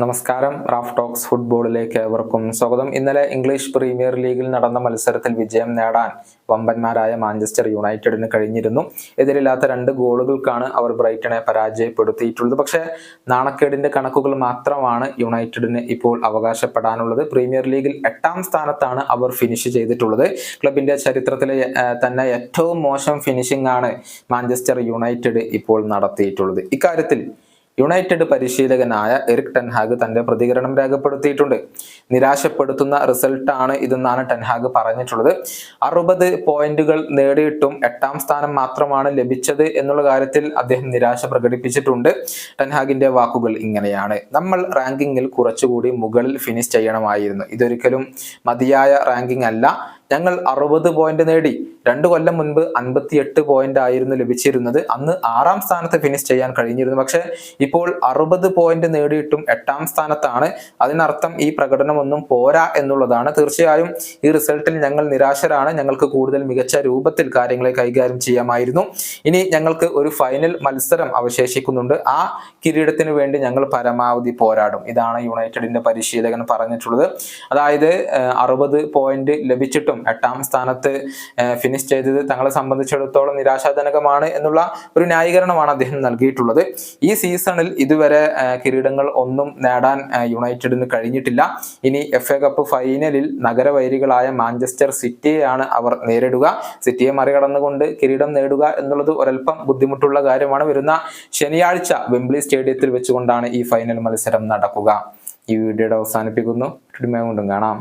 നമസ്കാരം. Raf talks ഫുട്ബോളിലേക്ക് ഏവർക്കും സ്വാഗതം. ഇന്നലെ ഇംഗ്ലീഷ് പ്രീമിയർ ലീഗിൽ നടന്ന മത്സരത്തിൽ വിജയം നേടാൻ വമ്പന്മാരായ മാഞ്ചസ്റ്റർ യുണൈറ്റഡിന് കഴിഞ്ഞിരുന്നു. എതിരില്ലാത്ത രണ്ട് ഗോളുകൾക്കാണ് അവർ ബ്രൈറ്റനെ പരാജയപ്പെടുത്തിയിട്ടുള്ളത്. പക്ഷേ നാണക്കേടിന്റെ കണക്കുകൾ മാത്രമാണ് യുണൈറ്റഡിന് ഇപ്പോൾ അവകാശപ്പെടാനുള്ളത്. പ്രീമിയർ ലീഗിൽ എട്ടാം സ്ഥാനത്താണ് അവർ ഫിനിഷ് ചെയ്തിട്ടുള്ളത്. ക്ലബിന്റെ ചരിത്രത്തിലെ തന്നെ ഏറ്റവും മോശം ഫിനിഷിംഗ് ആണ് മാഞ്ചസ്റ്റർ യുണൈറ്റഡ് ഇപ്പോൾ നടത്തിയിട്ടുള്ളത്. ഇക്കാര്യത്തിൽ യുണൈറ്റഡ് പരിശീലകനായ എറിക് ടെൻഹാഗ് തന്റെ പ്രതികരണം രേഖപ്പെടുത്തിയിട്ടുണ്ട്. നിരാശപ്പെടുത്തുന്ന റിസൾട്ടാണ് ഇതെന്നാണ് ടെൻഹാഗ് പറഞ്ഞിട്ടുള്ളത്. അറുപത് പോയിന്റുകൾ നേടിയിട്ടും എട്ടാം സ്ഥാനം മാത്രമാണ് ലഭിച്ചത് എന്നുള്ള കാര്യത്തിൽ അദ്ദേഹം നിരാശ പ്രകടിപ്പിച്ചിട്ടുണ്ട്. ടെൻഹാഗിന്റെ വാക്കുകൾ ഇങ്ങനെയാണ്. നമ്മൾ റാങ്കിങ്ങിൽ കുറച്ചുകൂടി മുകളിൽ ഫിനിഷ് ചെയ്യണമായിരുന്നു. ഇതൊരിക്കലും മതിയായ റാങ്കിംഗ് അല്ല. ഞങ്ങൾ അറുപത് പോയിന്റ് നേടി. രണ്ട് കൊല്ലം മുൻപ് അൻപത്തിയെട്ട് പോയിന്റ് ആയിരുന്നു ലഭിച്ചിരുന്നത്. അന്ന് ആറാം സ്ഥാനത്ത് ഫിനിഷ് ചെയ്യാൻ കഴിഞ്ഞിരുന്നു. പക്ഷെ ഇപ്പോൾ അറുപത് പോയിന്റ് നേടിയിട്ടും എട്ടാം സ്ഥാനത്താണ്. അതിനർത്ഥം ഈ പ്രകടനം ഒന്നും പോരാ എന്നുള്ളതാണ്. തീർച്ചയായും ഈ റിസൾട്ടിൽ ഞങ്ങൾ നിരാശരാണ്. ഞങ്ങൾക്ക് കൂടുതൽ മികച്ച രൂപത്തിൽ കാര്യങ്ങളെ കൈകാര്യം ചെയ്യാമായിരുന്നു. ഇനി ഞങ്ങൾക്ക് ഒരു ഫൈനൽ മത്സരം അവശേഷിക്കുന്നുണ്ട്. ആ കിരീടത്തിന് വേണ്ടി ഞങ്ങൾ പരമാവധി പോരാടും. ഇതാണ് യുണൈറ്റഡിന്റെ പരിശീലകൻ പറഞ്ഞിട്ടുള്ളത്. അതായത് അറുപത് പോയിന്റ് ലഭിച്ചിട്ടും എട്ടാം സ്ഥാനത്ത് ഫിനിഷ് ചെയ്തത് തങ്ങളെ സംബന്ധിച്ചിടത്തോളം നിരാശാജനകമാണ് എന്നുള്ള ഒരു ന്യായീകരണമാണ് അദ്ദേഹം നൽകിയിട്ടുള്ളത്. ഈ സീസണിൽ ഇതുവരെ കിരീടങ്ങൾ ഒന്നും നേടാൻ യുണൈറ്റഡിന് കഴിഞ്ഞിട്ടില്ല. ഇനി എഫ് എ കപ്പ് ഫൈനലിൽ നഗരവൈരികളായ മാഞ്ചസ്റ്റർ സിറ്റിയെയാണ് അവർ നേരിടുക. സിറ്റിയെ മറികടന്നുകൊണ്ട് കിരീടം നേടുക എന്നുള്ളത് ഒരൽപ്പം ബുദ്ധിമുട്ടുള്ള കാര്യമാണ്. വരുന്ന ശനിയാഴ്ച വെംബ്ലി സ്റ്റേഡിയത്തിൽ വെച്ചുകൊണ്ടാണ് ഈ ഫൈനൽ മത്സരം നടക്കുക. ഈ വീഡിയോയുടെ അവസാനിപ്പിക്കുന്നു. കാണാം.